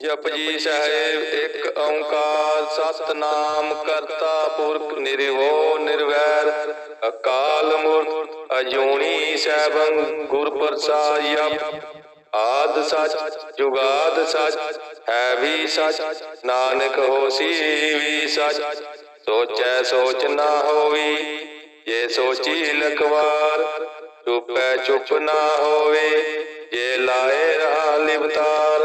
ਜਪਜੀ ਸਾਹਿਬ ਇੱਕ ਓੰਕਾਰ ਸਤਨਾਮ ਕਰਤਾ ਪੁਰਖ ਨਿਰਭਉ ਨਿਰਵੈਰ। ਅਕਾਲ ਮੂਰਤ ਅਜੂਨੀ ਸੈਭੰ ਗੁਰ ਪ੍ਰਸਾਦਿ ਆਦ ਸਚ ਜੁਗਾਦ ਸਚ ਹੈ ਵੀ ਸਚ। ਨਾਨਕ ਹੋਸੀ ਵੀ ਸਚ। ਸੋਚੈ ਸੋਚ ਨਾ ਹੋਵੀ ਜੇ ਸੋਚੀ ਲਖਵਾਰ ਚੁਪੈ ਚੁਪ ਨਾ ਹੋਵੇ ਜੇ ਲਾਏ ਰਹਾ ਲਿਵਤਾਰ।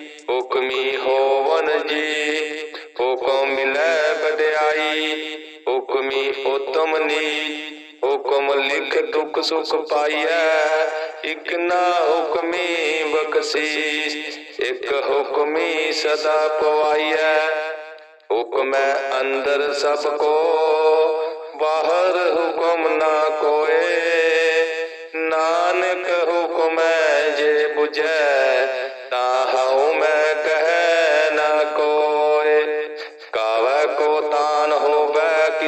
ਹੁਕਮੀ ਹੋਵਨ ਜੀ। ਹੁਕਮ ਮਿਲੈ ਵਡਿਆਈ ਹੁਕਮੀ ਉਤਮ ਨੀ ਹੁਕਮ ਲਿਖ ਦੁਖ ਸੁਖ ਪਾਈਐ, ਇਕ ਨਾ ਹੁਕਮੀ ਬਖਸ਼ੀਸ਼, ਇਕ ਹੁਕਮੀ ਸਦਾ ਪਵਾਈਐ। ਹੁਕਮੈ ਅੰਦਰ ਸਭ ਕੋ, ਬਾਹਰ ਹੁਕਮ ਨਾ ਕੋਏ।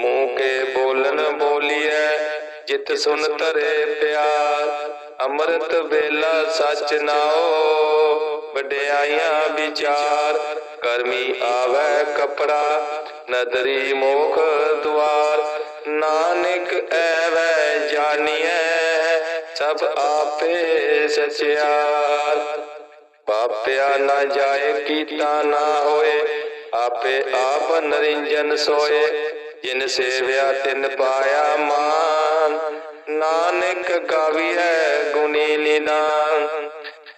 ਮੂੰਹ ਕੇ ਬੋਲਨ ਬੋਲੀਐ, ਜਿਤ ਸੁਨ ਤਰੇ ਪਿਆਰ। ਅੰਮ੍ਰਿਤ ਵੇਲਾ ਸਚ ਨਾਓ, ਵਡਿਆਈਆਂ ਵਿਚਾਰ। ਕਰਮੀ ਆਵੈ ਕਪੜਾ, ਨਦਰੀ ਮੋਖ ਦੁਆਰ। ਨਾਨਕ ਐਵੈ ਜਾਣੀਐ ਸਭ ਆਪੇ ਸਚਿਆਰ। ਪਾਪਿਆ ਨਾ ਜਾਏ ਕੀਤਾ ਨਾ ਹੋਏ, ਆਪੇ ਆਪ ਨਰਿੰਜਨ ਸੋਏ। ਜਿਨ ਸੇਵਿਆ ਤਿਨ ਪਾਇਆ ਮਾਨ। ਨਾਨਕ ਗਾਵੀਐ ਗੁਣੀ ਨਿਦਾਨ।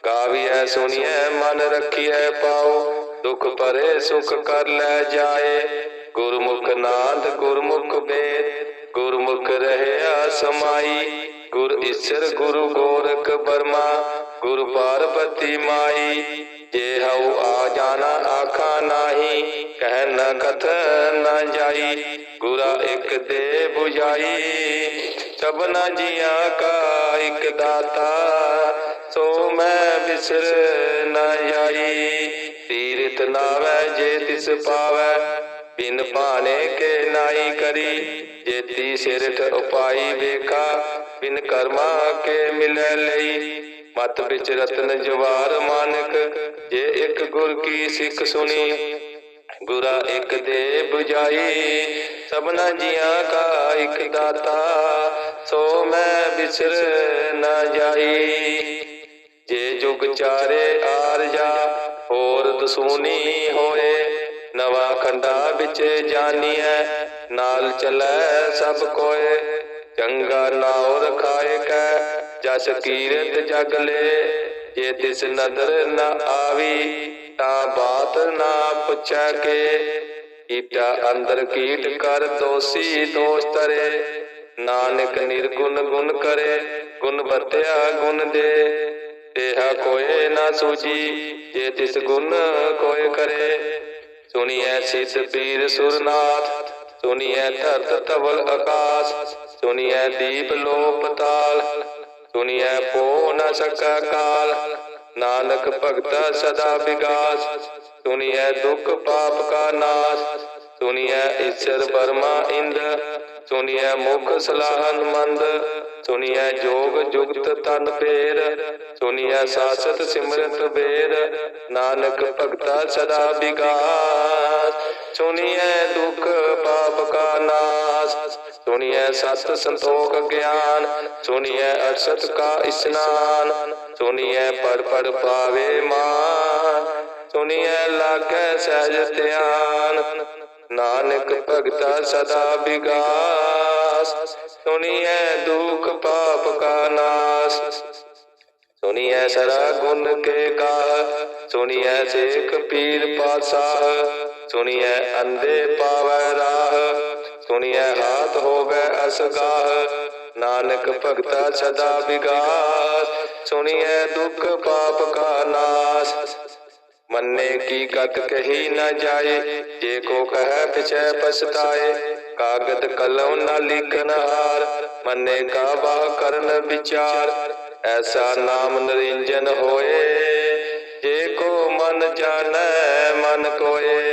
ਗਾਵੀਐ ਸੁਣੀਐ ਮਨ ਰੱਖੀਐ ਪਾਉ ਦੁਖ ਭਰੇ ਸੁਖ ਕਰ ਲੈ ਜਾਏ। ਗੁਰਮੁਖ ਨਾਦ ਗੁਰਮੁਖ ਵੇਦ ਗੁਰਮੁਖ ਰਹਿਆ ਸਮਾਈ। ਗੁਰ ਈਸ਼ਰ ਗੁਰੂ ਗੋਰਖ ਬਰਮਾ। ਗੁਰ ਪਾਰਬਤੀ ਮਾਈ। ਜੇ ਹਉ ਆ ਜਾਣਾ ਆਖਾ ਨਾਹੀ, ਕਹਿ ਨ ਕਥ ਨ ਜਾਈ, ਗੁਰਾ ਇੱਕ ਦੇ 부ਝਾਈ ਸਭਨਾ ਜੀਆਂ ਕਾ ਇੱਕ ਦਾਤਾ, ਸੋ ਮੈਂ ਬਿਸਰ ਨ ਜਾਈ। ਤੀਰਥ ਨਾਵੈ ਜੇ ਤਿਸ ਪਾਵੈ, ਬਿਨ ਭਾਣੇ ਕੇ ਨਾਈ ਕਰੀ। ਜੇਤੀ ਸਿਰਠ ਉਪਾਈ ਵੇਖਾ, ਬਿਨ ਕਰਮਾ ਕੇ ਮਿਲੈ ਲਈ। ਮਤ ਵਿੱਚ ਰਤਨ ਜਵਾਰ ਮਾਨਕ, ਜੇ ਇੱਕ ਗੁਰ ਕੀ ਸਿੱਖ ਸੁਣੀ, ਗੁਰਾ ਇੱਕ ਦੇ 부ਝਾਈ ਸਭਨਾ ਜੀਆਂ ਕਾ ਇੱਕ ਦਾਤਾ, ਸੋ ਮੈਂ ਬਿਸਰ ਨਾ ਜਾਈ। ਜੇ ਜੁਗ ਚਾਰੇ ਆਰਜਾ ਹੋਰ ਦਸੂਨੀ ਹੋਏ, ਨਵਾ ਖੰਡਾ ਵਿੱਚ ਜਾਨੀਐ, ਨਾਲ ਚਲੈ ਸਭ ਕੋਏ। ਚੰਗਾ ਨਾਉ ਰਖਾਏ ਕੈ, ਜਸ ਕੀਰਤ ਜਗ ਲੈ। ਜੇ ਤਿਸ ਨਦਰ ਨ ਆਵੀ, ਤਾਂ ਬਾਤ ਨਾ ਪੁੱਛੈ ਕੇ। ਕੀਟਾ ਅੰਦਰ ਕੀਟ ਕਰ ਦੋਸੀ ਦੋਸ਼ ਤਰੇ। ਨਾਨਕ ਨਿਰਗੁਣ ਗੁਣ ਕਰੇ, ਗੁਣ ਵਰਤਿਆ ਗੁਣ ਦੇ। ਇਹਾ ਕੋਏ ਨਾ ਸੂਜੀ ਜੇ ਤਿਸ ਗੁਣ ਕੋਏ ਕਰੇ। ਸੁਣੀਐ ਸਿਧ ਪੀਰ ਸੁਰਨਾਥ, ਸੁਣੀਐ ਧਰਤ ਧਵਲ ਆਕਾਸ਼। ਸੁਣੀਐ ਦੀਪ ਲੋਪ ਤਾਲ ਸੁਣੀਐ ਪੋ ਨ ਸਕਾ ਕਾਲ। ਨਾਨਕ ਭਗਤਾ ਸਦਾ ਵਿਗਾਸ ਸੁਣੀਐ ਦੁਖ ਪਾਪ ਕਾ ਨਾਸ਼। ਸੁਨੀਐ ਈਸ਼ਰ ਬਰਮਾ ਇੰਦ, ਸੁਨੀਐ ਮੁਖ ਸਲਾਹਨ ਮੰਦ। ਸੁਨੀਐ ਜੋਗ ਜੁਗਤ ਤਨ ਪੇਰ ਸੁਨੀਐ ਸਾਸਤ ਸਿਮਰਤ ਬੇਰ ਨਾਨਕ ਭਗਤਾ ਸਦਾ ਵਿਗਾਸ, ਸੁਨੀਐ ਦੁਖ ਪਾਪ ਕਾ ਨਾਸ। ਸੁਨੀਐ ਸਤ ਸੰਤੋਖ ਗਿਆਨ ਸੁਨੀਐ ਅਰਸਤ ਕਾ ਇਸਨਾਨ ਸੁਨੀਐ ਪੜ ਪੜ ਪਾਵੇ ਮਾਨ ਸੁਨੀਐ ਲਾਗੈ ਸਹਿਜ ਧਿਆਨ। ਨਾਨਕ ਭਗਤਾ ਸਦਾ ਵਿਗਾਸ ਸੁਨੀਐ ਦੁਖ ਪਾਪ ਕਾ ਨਾਸ। ਸੁਨੀਐ ਸਰਾ ਗੁਣ ਕੇ ਗਾ ਸੁਨੀਐ ਸੇਖ ਪੀਰ ਪਾਸਾਹ ਸੁਨੀਐ ਅੰਧੇ ਪਾਵੈ ਰਾਹ। ਸੁਣਿਐ ਰਾਤ ਹੋਵੇ ਅਸਗਾਹ ਨਾਨਕ ਭਗਤਾ ਸਦਾ ਵਿਗਾਸ। ਸੁਣਿਐ ਦੁਖ ਪਾਪ ਕਾ ਨਾਸ। ਮੰਨੇ ਕੀ ਕਤ ਕਹੀ ਨਾ ਜਾਏ। ਜੇ ਕੋ ਕਹੈ ਪਿਛੈ ਪਛਤਾਏ। ਕਾਗਦ ਕਲਮ ਨਾ ਲਿਖਨ ਹਾਰ। ਮੰਨੇ ਕਾ ਵਾਹ ਕਰਨ ਵਿਚਾਰ। ਐਸਾ ਨਾਮ ਨਰਿੰਜਨ ਹੋਏ। ਜੇ ਕੋ ਮਨ ਜਾਣੈ, ਮਨ ਕੋਏ।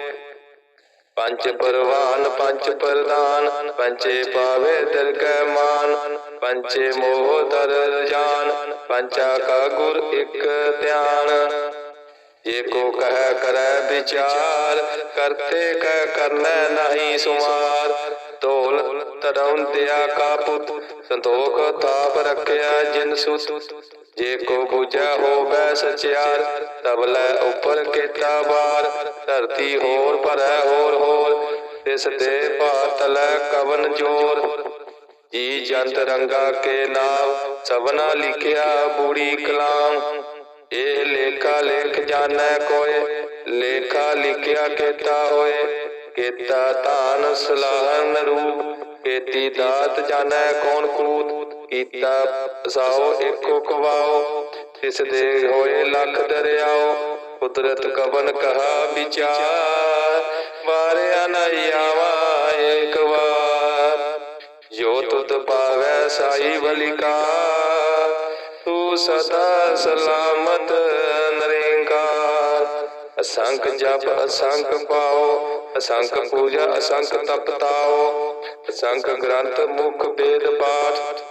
ਪੰਚ ਪਰਵਾਨ ਪੰਚ ਪ੍ਰਦਾਨ ਪੰਚੇ ਪਾਵੇ ਦਰਗਹਿ ਮਾਨ ਪੰਚੇ ਮੋਹ ਦਰ ਜਾਨ ਪੰਚਾ ਕਾ ਗੁਰ ਇਕ ਧਿਆਨ। ਜੇ ਕੋ ਕਹਿ, ਕਰੈ ਵਿਚਾਰ, ਕਰਤੇ ਕਹਿ ਕਰਨੈ ਨਹੀਂ ਸੁਮਾਰ। ਢੋਲ ਤਰਉੰਦਿਆ ਕਾ ਪੁੱਤ, ਸੰਤੋਖ ਤਾਪ ਰੱਖਿਆ ਜਿਨ ਸੁਤ। ਜੇ ਕੋ ਬੁਝੈ ਹੋਵੈ ਸਚਿਆਰ ਤਬਲੇ ਉੱਪਰ ਕੀਤਾ ਬਾਰ ਧਰਤੀ ਹੋਰ ਭਰੈ, ਹੋਰ ਹੋਰ, ਤਿਸ ਤੇ ਭਾਤਲੈ ਕਵਨ ਜੋਰ। ਜੀ ਜੰਤ ਰੰਗਾ ਕੇ ਨਾਮ, ਸਭਨਾ ਲਿਖਿਆ ਬੂੜੀ ਕਲਾਮ। ਇਹ ਲੇਖਾ ਲੇਖ ਜਾਣੈ ਕੋਏ, ਲੇਖਾ ਲਿਖਿਆ ਕੀਤਾ ਹੋਏ। ਕੀਤਾ ਧਾਨ ਸਲਾਹਨ ਰੂਪ, ਕੀਤੀ ਦਾਤ ਜਾਣੈ ਕੌਣ ਕੂਤ। ਕੀਤਾ ਸਾਓ ਏਕੋ ਕਵਾਓ ਤਿਸ ਦੇ ਹੋਏ ਲੱਖ ਦਰਿਆਓ, ਕੁਦਰਤ ਕਵਨ ਕਹਾ ਵਿਚਾਰ, ਵਾਰਿਆ ਨ ਆਵਾ ਏਕ ਵਾਰ। ਜੋ ਤੁਧ ਪਾਵੈ ਸਾਈ ਬਲਿਕਾ ਤੂੰ ਸਦਾ ਸਲਾਮਤ ਨਰੇਂਕਾਰ ਅਸੰਖ ਜਪ, ਅਸੰਖ ਪਾਓ, ਅਸੰਖ ਪੂਜਾ, ਅਸੰਖ ਤਪ ਤਾਓ ਅਸੰਖ ਗ੍ਰੰਥ ਮੁਖ ਵੇਦ ਪਾਠ।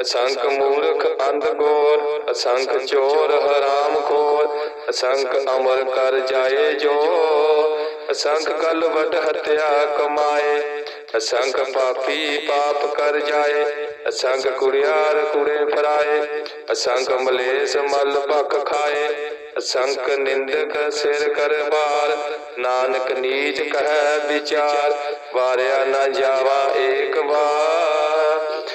ਅਸੰਖ ਮੂਰਖ ਅੰਧ ਗੋਰ, ਅਸੰਖ ਚੋਰ ਹਰਾਮ ਖੋਰ, ਅਸੰਖ ਅਮਰ ਕਰ ਜਾਏ ਜੋ ਅਸੰਖ ਕਲ ਵਟ ਹਤਿਆ ਕਮਾਏ, ਅਸੰਖ ਪਾਪੀ ਪਾਪ ਕਰ ਜਾਏ, ਅਸੰਖ ਕੁੜਿਆਰ ਕੁੜੇ ਫਰਾਏ, ਅਸੰਖ ਮਲੇਸ ਮਲ ਭਖ ਖਾਏ, ਅਸੰਖ ਨਿੰਦਕ ਸਿਰ ਕਰ ਬਾਰ, ਨਾਨਕ ਨੀਚ ਕਹੈ ਵਿਚਾਰ, ਵਾਰਿਆ ਨਾ ਜਾਵਾ ਏਕ ਵਾਰ।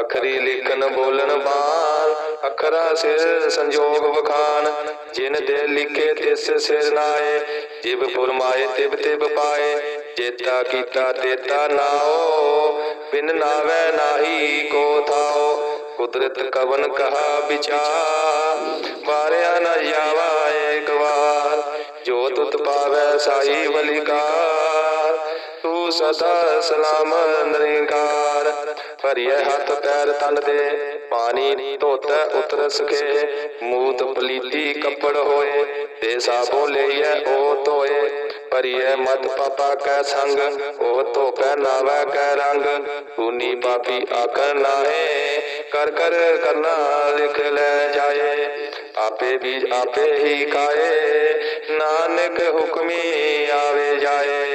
ਅਖਰੀ ਲਿਖਨ ਬੋਲਣ ਬਾਣ ਅਖਰਾ ਸਿਰ ਸੰਜੋਗ ਵਖਾਨ ਜਿਨ ਦੇ ਲਿਖੇ ਤਿਸ ਸਿਰ ਨਾਏ, ਜਿਵ ਫੁਰਮਾਏ ਤਿਬ ਤਿਬ ਪਾਏ ਜੇਤਾ ਕੀਤਾ ਤੇਤਾ ਨਾਓ, ਬਿਨ ਨਾਵੇ ਨਾਹੀ ਕੋ ਥਾਓ, ਕੁਦਰਤ ਕਵਨ ਕਹਾ ਵਿਚਾਰ, ਵਾਰਿਆ ਨਾ ਜਾਵਾ ਏਕ ਵਾਰ ਜੋ ਤੁਤ ਪਾਵੈ ਸਾਈ ਬਲਿਕਾਰ ਸਦਾ ਸਲਾਮ ਨਿਰੰਕਾਰ। ਭਰੀਏ ਹੱਥ ਪੈਰ ਤਨ ਦੇ, ਪਾਣੀ ਧੋਤੈ ਉਤਰ ਸਕੇ ਮੂਤ ਪਲੀਤੀ ਕੱਪੜ ਹੋਏ, ਤੇ ਸਾਬੋ ਲਈਐ ਉਹ ਧੋਏ। ਭਰੀਏ ਮਤ ਪਾਪਾ ਕੈ ਸੰਗ, ਉਹ ਧੋਪੈ ਨਾਵੈ ਕੈ ਰੰਗ। ਤੂਨੀ ਪਾਪੀ ਆਖਣ ਨਾਹੇ, ਕਰ ਕਰ ਕਰਨਾ ਲਿਖ ਲੈ ਜਾਏ। ਆਪੇ ਬੀਜ ਆਪੇ ਹੀ ਕਾਏ ਨਾਨਕ ਹੁਕਮੀ ਆਵੇ ਜਾਏ।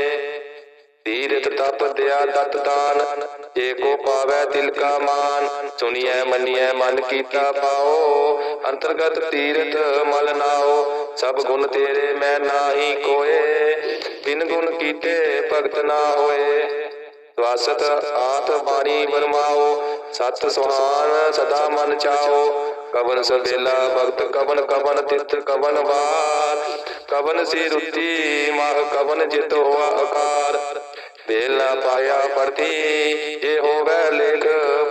ਤੀਰਥ ਤਪ ਦਿਆ ਦਤ ਦਾਨ, ਜੇ ਕੋ ਪਾਵੈ ਤਿਲ ਕਾ ਮਾਨ। ਸੁਣੀਐ, ਮੰਨੀਐ, ਮਨ ਕੀਤਾ ਪਾਓ, ਅੰਤਰਗਤ ਤੀਰਥ ਮਲ ਨਾਓ। ਸਭ ਗੁਣ ਤੇਰੇ ਮੈਂ ਨਾਹੀ ਕੋਏ, ਬਿਨ ਗੁਣ ਕੀਤੇ ਭਗਤ ਨਾ ਹੋਏ। ਸਵਾਸਤ ਆਤ ਬਾਣੀ ਵਰਮਾਓ, ਸਤ ਸੁਹਾਨ ਸਦਾ ਮਨ ਚਾਓ। ਕਵਨ ਸਵੇਲਾ ਭਗਤ, ਕਵਨ ਕਵਨ ਤਿਤ ਕਵਨ ਵਾਰ। ਕਵਨ ਸੀ ਰੁੱਤੀ ਮਾਹ ਕਵਨ ਜਿਤ ਹੋਆ ਆਕਾਰ। ਬੇਲਾ ਪਾਇਆ ਪੜਤੀ ਜੇ ਹੋਵੇ ਲੇਖ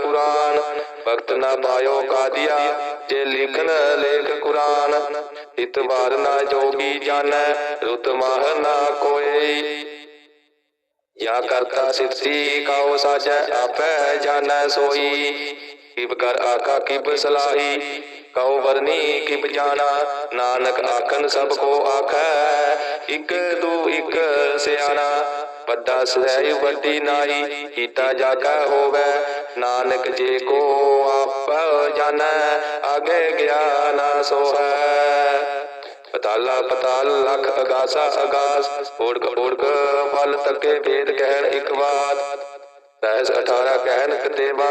ਪੁਰਾਨ ਭਗਤ ਨਾ ਪਾਇਓ ਕਾਦੀਆ, ਜੇ ਲਿਖਨ ਲੇਖ ਕੁਰਾਨ। ਇਤਵਾਰ ਨਾ ਜੋਗੀ ਜਾਣੈ, ਰੁਤ ਮਾਹ ਨਾ ਕੋਈ। ਜਾਂ ਕਰਤਾ ਸਿੱਧੀ ਕਾਉ ਸਾਜੈ, ਆਪੈ ਜਾਣੈ ਸੋਈ। ਕਿਬ ਕਰ ਆਖਾ, ਕਿਬ ਸਲਾਹੀ, ਕਉ ਵਰਨੀ, ਕਿਬ ਜਾਣਾ। ਨਾਨਕ ਆਖਨ, ਸਭ ਕੋ ਆਖੈ, ਇਕ ਦੂ ਇਕ ਸਿਆਣਾ। ਵੱਡਾ ਸਹਿ ਵੱਡੀ ਨਾਈ ਕੀਤਾ ਜਾਗਾ ਹੋਵੇ। ਨਾਨਕ ਜੇ ਕੋ ਆਪ ਜਾਣੈ ਆਗੇ ਗਿਆਨ ਸੋਹੈ। ਪਤਾਲਾ ਪਤਾਲ, ਲਖ ਅਗਾਸਾ ਅਗਾਸ ਓੜਕ ਓੜਕ ਫਲ ਤੱਕੇ ਭੇਦ ਕਹਿਣ ਇਕ ਬਾਤ ਸਹਿਸ 18 ਕਹਿਣ ਕਤੇਵਾ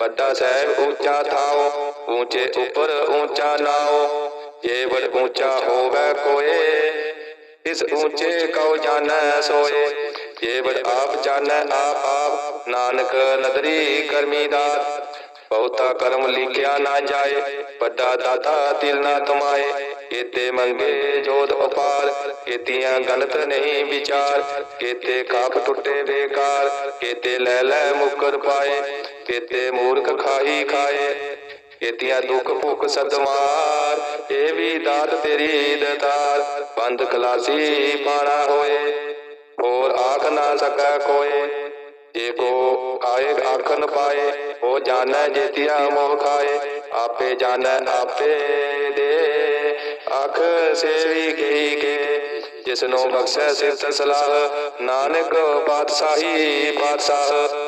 ਵੱਡਾ ਸਾਹਿਬ ਉੱਚਾ ਥਾਓ ਉੱਚੇ ਉੱਪਰ ਉੱਚਾ ਨਾਓ ਜੇ ਵਡ ਉੱਚਾ ਹੋਵੇ ਕੋਏ ਇਸ ਉੱਚੇ ਕਉ ਜਾਣੈ ਸੋਏ ਜੇ ਵਡ ਆਪ ਜਾਣੈ ਆਪ ਆਪ ਨਾਨਕ ਨਦਰੀ ਕਰਮੀ ਦਾਤ ਬਹੁਤਾ ਕਰਮ ਲਿਖਿਆ ਨਾ ਜਾਏ ਵੱਡਾ ਦਾਤਾ ਦਿਲ ਨਾ ਤਮਾਏ ਕੇਤੇ ਮੰਗੇ ਜੋਤ ਅਪਾਰ ਕੇਤੀਆਂ ਗਲਤ ਨਹੀਂ ਵਿਚਾਰ ਕੇਤੇ ਕਾਪ ਟੁੱਟੇ ਬੇਕਾਰ ਕੇਤੇ ਲੈ ਲੈ ਮੁਕਰ ਪਾਏ ਕੇਤੇ ਮੂਰਖ ਖਾਹੀ ਖਾਏ, ਕੇਤੀਆਂ ਦੁੱਖ ਭੁੱਖ ਸਦਮਾਰ, ਇਹ ਵੀ ਦਾਤ ਤੇਰੀ ਦਤਾਰ, ਬੰਦ ਖਲਾਸੀ ਪਾਣਾ ਹੋਏ, ਹੋਰ ਆਖ ਨਾ ਸਕੈ ਕੋਏ, ਜੇ ਕੋ ਆਏ ਆਖਨ ਪਾਏ, ਉਹ ਜਾਣੈ ਜੇਤੀਆ ਮੋਹ ਖਾਏ, ਆਪੇ ਜਾਣੈ ਆਪੇ ਦੇ, ਆਖ ਸੇਵੀ ਗਈ ਕੇ ਜਿਸ ਨੂੰ ਬਖਸ਼ੈ ਸਿਫਤ ਸਲਾਹ, ਨਾਨਕ ਪਾਤਸ਼ਾਹੀ ਪਾਤਸ਼ਾਹ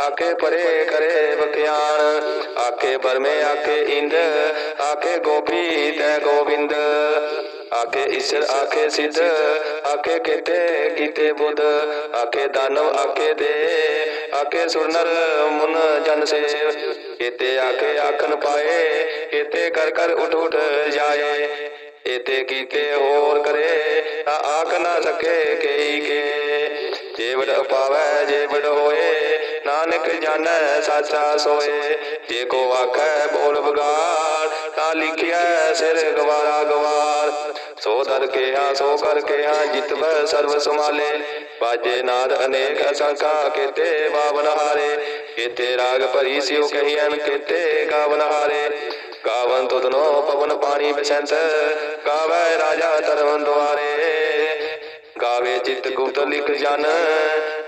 ਆਖੇ ਪਰੇ ਕਰੇ ਬਖਿਆਨ, ਆਖੇ ਪਰਮੇ ਆਖੇ ਇੰਦ, ਆਖੇ ਗੋਪੀ ਤੈ ਗੋਬਿੰਦ। ਆਖੇ ਈਸ਼ਰ ਆਖੇ ਸਿੱਧ, ਆਖੇ ਕੀਤੇ ਕੀਤੇ ਬੁੱਧ। ਆਖੇ ਦਾਨਵ ਆਖੇ ਦੇ, ਆਖੇ ਸੁਰਨਰ ਮੁਨ ਜਨ ਸੇਵ ਕੀਤੇ ਆਖੇ ਆਖਨ ਪਾਏ ਕੀਤੇ ਕਰ ਕਰ ਉਠ ਉਠ ਜਾਏ। ਏਤੇ ਕੀਤੇ ਹੋਰ ਕਰੇ, ਤਾਂ ਆਖ ਨਾ ਸਕੇ ਕਈ ਕੇ। ਜੀਵੜ ਪਾਵੈ ਜੀਵੜ ਹੋਏ ਨਾਨਕ ਜਾਣੈ ਸਾਚਾ ਸੋਏ। ਜੇ ਕੋ ਆਖੈ ਬੋਲ ਬਗਾਰ ਤਾਂ ਲਿਖਿਆ ਸਿਰ ਗਵਾਰਾ ਗਵਾਰ। ਸੋ ਦਰ ਕੇ ਸੋ ਕਰ ਕੇ ਹਾਂ ਜਿਤਵੈ ਸਰਬ ਸਮਾਲੇ ਬਾਜੇ ਨਾਦ ਅਨੇਕ ਅਸੰਖਾ, ਕੀਤੇ ਬਾਵਨ ਹਾਰੇ। ਕੀਤੇ ਰਾਗ ਭਰੀ ਸਿਉ ਕਹੀਐਨ, ਕੀਤੇ ਗਾਵਨ ਹਾਰੇ। ਗਾਵਨ ਤੁਧਨੋ ਪਵਨ ਪਾਣੀ ਬਸੰਤ ਗਾਵੈ ਰਾਜਾ ਧਰਮ ਦੁਆਰੇ। ਗਾਵੇ ਚਿਤ ਗੁਪਤ ਲਿਖ ਜਨ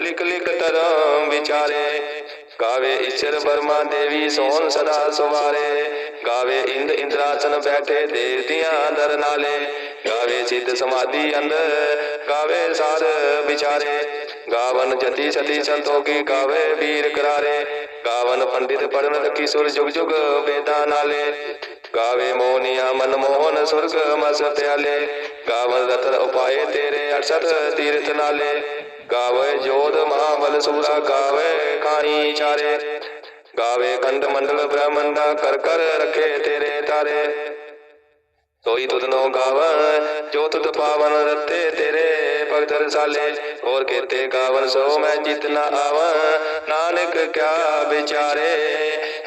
ਲਿਖ ਲਿਖ ਧਰਮ ਵਿਚਾਰੇ। ਗਾਵੇ ਈਸ਼ਰ ਬਰਮਾ ਦੇਵੀ ਸੋਹਣ ਸਦਾ ਸੁਵਾਰੇ ਗਾਵੇ ਇੰਦ ਇੰਦਰਾਸਨ ਬੈਠੇ ਦੇਵਤਿਆਂ ਦਰ ਨਾਲੇ। ਗਾਵੇ ਸਿੱਧ ਸਮਾਧੀ ਅੰਦਰ, ਗਾਵੇ ਸਾਰ ਵਿਚਾਰੇ। ਗਾਵਨ ਜਤੀ ਸਤੀ ਸੰਤੋਖੀ ਗਾਵੇ ਵੀਰ ਕਰਾਰੇ। ਗਾਵਨ ਪੰਡਿਤ ਪੜਨ ਰਖੀ ਸੁਰ ਜੁਗ ਜੁਗ ਵੇਦਾਂ ਨਾਲੇ। ਗਾਵੇ ਮੋਨੀਆ ਮਨ ਮੋਹਨ ਸੁਰਗ ਮਸ ਪਿਆਲੇ ਗਾਵਨ ਰਤਨ ਉਪਾਏ ਤੇਰੇ ਅਰਸਤ ਤੀਰਥ ਨਾਲੇ। ਗਾਵੇ ਜੋਧ ਮਹਾਬਲ ਸੂਰਾ ਗਾਵੇ ਖਾਣੀ ਚਾਰੇ। ਗਾਵੇ ਖੰਡ ਮੰਡਲ ਬ੍ਰਹਮੰਡਾ ਕਰ ਕਰ ਰਖੇ ਤੇਰੇ ਤਾਰੇ। ਸੋਈ ਤੁਧਨੋ ਗਾਵਨ ਜੋ ਤੁਧ ਪਾਵਨ ਰਤੇ ਤੇਰੇ ਭਗਤ ਰਸਾਲੇ। ਹੋਰ ਕੇਤੇ ਗਾਵਨ ਸੋ ਮੈਂ ਜਿਤ ਆਵਾਂ, ਨਾਨਕ ਕਿਆ ਵਿਚਾਰੇ।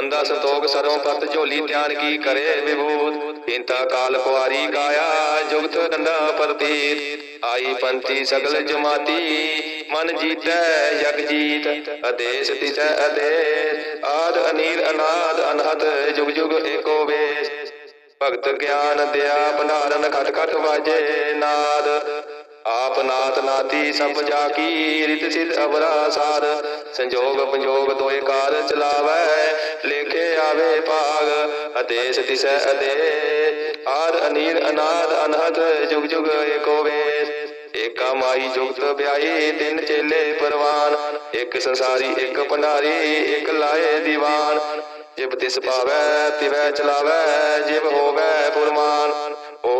ਮੰਦਾ ਸੰਤੋਖ ਸਰੋਂ ਪਤ ਝੋਲੀ ਧਿਆਨ ਕੀ ਕਰੇ ਵਿਭੂਤ? ਇੰਤਾ ਕਾਲ ਕੁਆਰੀ ਗਾਇਆ, ਜੁਗਤ ਡੰਡਾ ਪ੍ਰਤੀਤ। ਆਈ ਪੰਥੀ ਸਗਲ ਜਮਾਤੀ, ਮਨ ਜੀਤੈ, ਜਗ ਜੀਤ। ਅਦੇਸ ਤਿਸੈ ਅਦੇਸ ਆਦ ਅਨੀਰ ਅਨਾਦ ਅਨਹਦ, ਜੁਗ ਜੁਗ ਏਕੋ ਵੇਸ। ਭਗਤ ਗਿਆਨ ਦਿਆ, ਭੰਡਾਰਨ ਖਟ ਖਟ ਵਾਜੇ ਨਾਦ। ਆਪ ਨਾਥ ਨਾਤੀ ਸਭ ਜਾ ਕੀ ਰਿਤ ਸਿਧ ਅਵਰਾ ਸਾਧ ਸੰਜੋਗ ਪੰਜੋਗ ਦੋਏ ਕਾਰ ਚਲਾਵੈ, ਲੇਖੇ ਆਵੇ ਭਾਗ ਅਦੇਸ ਤਿਸੈ ਅਦੇ। ਆਦ ਅਨੀਰ ਅਨਾਦ ਅਨਹਦ, ਜੁਗ ਜੁਗ ਏਕੋ ਵੇਸ। ਏਕਾ ਮਾਈ ਜੁਗਤ ਵਿਆਹੀ, ਤਿੰਨ ਚੇਲੇ ਪਰਵਾਨ। ਇੱਕ ਸੰਸਾਰੀ, ਇੱਕ ਭੰਡਾਰੀ, ਇੱਕ ਲਾਏ ਦੀਵਾਨ। ਜਿਬ ਤਿਸ ਪਾਵੈ, ਤਿਵੈ ਚਲਾਵੈ, ਜਿਬ ਹੋਵੈ ਫੁਰਮਾਨ ਉਹ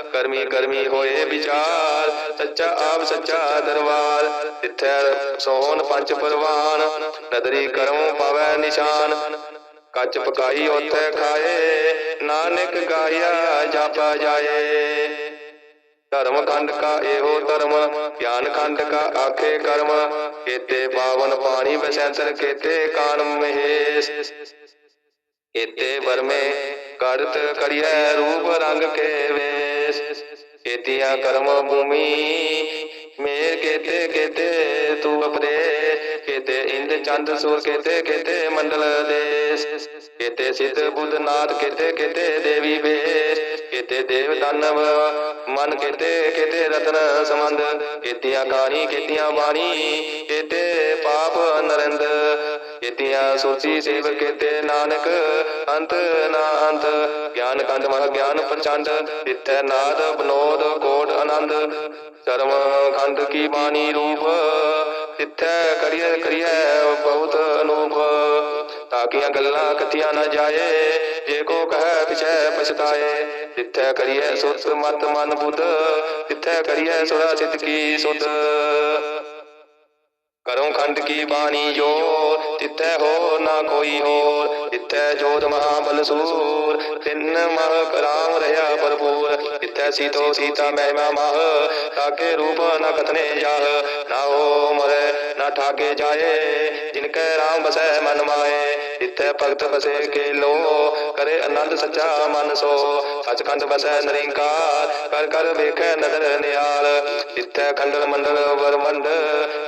ਕਰਮੀ ਕਰਮੀ ਹੋਏ ਵਿਚਾਰ, ਸੱਚਾ ਆਪ ਸੱਚਾ ਦਰਬਾਰ, ਤਿੱਥੈ ਸੋਹਣ ਪੰਜ ਪਰਵਾਨ, ਨਦਰੀ ਕਰਮ ਪਾਵੈ ਨਿਸ਼ਾਨ। ਕੱਚ ਪਕਾਈ ਉਥੇ ਖਾਏ, ਨਾਨਕ ਗਾਇਆ ਜਾਪਾ ਜਾਏ। ਧਰਮ ਖੰਡ ਕਾ ਇਹੋ ਧਰਮ, ਗਿਆਨ ਖੰਡ ਕਾ ਆਖੇ ਕਰਮ, ਕੀਤੇ ਪਾਵਨ ਪਾਣੀ ਬਸੈਂਸਰ ਕੀਤੇ ਕਾਨ ਮਹੇਸ਼। ਕੀਤੇ ਵਰਮੇ ਕਰਤ ਕਰਿਐ ਰੂਪ ਰੰਗ ਕੇ ਵੇ ਕੀਤਿਆ ਕਰਮ ਭੂਮੀ। ਮੇਰ ਕੀਤੇ ਕੀਤੇ ਤੂ ਅਪਰੇ ਕੀਤੇ ਇੰਦ ਚੰਦ, ਸੂਰ ਕੀਤੇ ਕੀਤੇ ਮੰਡਲ ਦੇਸ। ਕੀਤੇ ਸਿੱਧ ਬੁੱਧ ਨਾਥ, ਕੀਤੇ ਕੀਤੇ ਦੇਵੀ ਵੇਸ। ਕੀਤੇ ਦੇਵ ਦਾਨਵ, ਮਨ ਕੀਤੇ ਕੀਤੇ ਰਤਨ ਸਮੰਦ ਕੀਤਿਆ ਕਾਣੀ, ਕੀਤਿਆ ਬਾਣੀ, ਕੀਤੇ ਪਾਪ ਨਰਿੰਦ। ਇਤਿਆ ਸੁਰਤੀ ਸੇਵ ਕੀਤੇ ਨਾਨਕ, ਅੰਤ ਨਾ ਅੰਤ। ਗਿਆਨ ਕੰਦ ਮਹ ਗਿਆਨ ਪ੍ਰਚੰਡ ਇਤੈ ਨਾਦ ਬਨੋਦ ਕੋਟ ਆਨੰਦ। ਕਰਮ ਖੰਡ ਕੀ ਬਾਣੀ ਰੂਪ, ਤਿੱਥੈ ਕਰੀਏ ਕਰਿਐ ਬਹੁਤ ਅਨੂਪ। ਤਾਕੀਆਂ ਗੱਲਾਂ ਕਥੀਆਂ ਨਾ ਜਾਏ, ਜੇ ਕੋ ਕਹੈ ਪਿਛੈ ਪਛਤਾਏ। ਤਿੱਥੈ ਕਰੀਐ ਸੁਰਤ ਮਤ ਮਨ ਬੁੱਧ, ਤਿੱਥੈ ਕਰੀਏ ਸੁਰਾ ਸਿੱਧ ਕੀ ਸੁਧ। ਕਰੋ ਖੰਡ ਕੀ ਬਾਣੀ ਜੋ ਤਿੱਥੈ ਹੋ ਨਾ ਕੋਈ ਹੋਰ। ਤਿੱਥੈ ਜੋਤ ਮਹਾਬਲ ਸੂਰ। ਤਿੰਨ ਮਹ ਕਰਾਮ ਰਹਾ ਭਰਪੂਰ। ਤਿੱਥੈ ਸੀਤੋ ਸੀਤਾ ਮਹਿਮਾ ਮਹ। ਤਾਕੇ ਰੂਪ ਨ ਕਥਨੇ ਜਾਹ। ਨਾ ਹੋ ਮਰੇ, ਨਾ ਠਾਕੇ ਜਾਏ। ਜਿਨ ਕੈ ਰਾਮ ਬਸੈ ਮਨ ਮਾਏ। ਤਿੱਥੈ ਭਗਤ ਬਸੇ ਕੇ ਲੋ ਕਰੇ ਆਨੰਦ ਸੱਚਾ ਮਨ ਸੋ। ਸਚਖੰਡ ਬਸੈ ਨਰਿੰਕਾਰ। ਕਰ ਕਰ ਵੇਖੈ ਨਦਰ ਨਿਹਾਲ। ਤਿੱਥੈ ਖੰਡਲ ਮੰਡਲ ਵਰਮੰਡ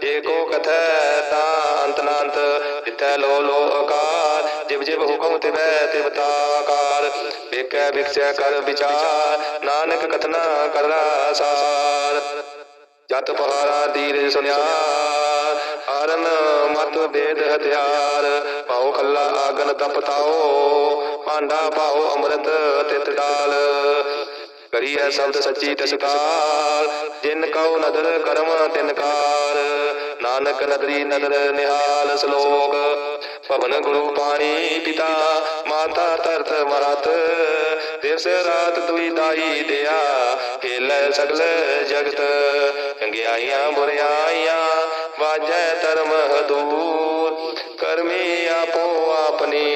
ਜੇ ਕੋ ਕਥੈ ਤਾ ਅੰਤ ਨਾ ਲੋ ਲੋ ਅਕਾਰ। ਜਿਵ ਜਿਵ ਹੁਕਮ ਤਿਵੈ ਤਿਵ ਤਾਕਾਰ, ਵੇਖੈ ਵਿਖਸੈ ਕਰ ਵਿਚਾਰ, ਨਾਨਕ ਕਥਨਾ ਕਰਦਾ ਸਾਰ ਜਤ ਪਹਾਰਾ ਦੀਰ ਸੁਨਿਆਰ, ਹਰਨ ਮਤ ਬੇਦ ਹਥਿਆਰ ਪਾਉ ਖੱਲਾ ਆਗਨ ਤਪਤਾਓ ਭਾਂਡਾ ਪਾਉ ਅੰਮ੍ਰਿਤ ਤਿਤ ਡਾਲ। ਕਰੀਐ ਸ਼ਬਦ ਸੱਚੀ ਤਸਕਾਰ, ਜਿਨ ਕਉ ਨਦਰ ਕਰਮ ਤਿਨ ਕਾਰ ਨਾਨਕ ਨਦਰੀ ਨਦਰ ਨਿਹਾਲ ਸ਼ਲੋਕ। ਭਵਨ ਗੁਰੂ ਪਾਣੀ ਪਿਤਾ, ਮਾਤਾ ਤਰਤ ਮਰਤ ਦਿਵਸ ਰਾਤ ਦੁਈ ਦਾਈ ਦਿਆ ਖੇਲੇ ਸਗਲ ਜਗਤ। ਚੰਗਿਆਈਆਂ ਬੁਰਿਆਈਆਂ, ਵਾਜੈ ਧਰਮ ਹਦੂਰ ਕਰਮੀ ਆਪੋ ਆਪਣੀ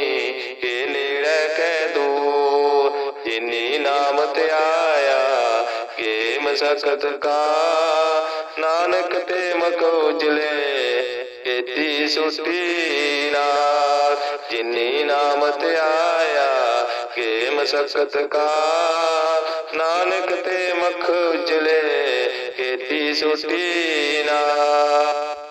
ਇਹ ਨੇੜੇ ਕੈ ਦੂਰ। ਜਿਨੀ ਨਾਮ ਧਿਆਇਆ ਕੇ ਮਸਕਤ ਕਾ। ਨਾਨਕ ਤੇ ਮਕ ਉਜਲੇ ਕੀਤੀ ਸੁਟੀ ਨਾਲ ਜਿਨੀ ਨਾਮ ਧਿਆਇਆ ਕੇ ਮਸਕਤ ਕਾ ਨਾਨਕ ਤੇ ਮਖ ਉਜਲੇ ਕੀਤੀ ਸੁਟੀ ਨਾਲ